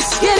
gittin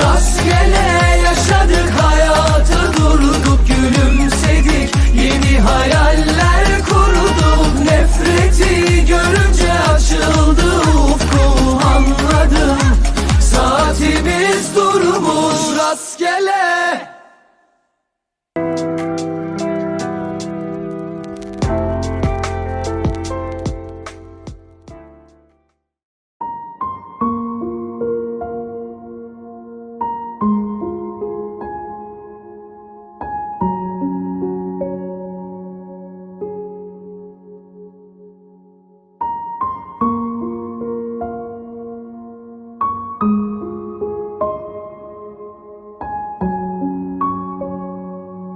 rastgele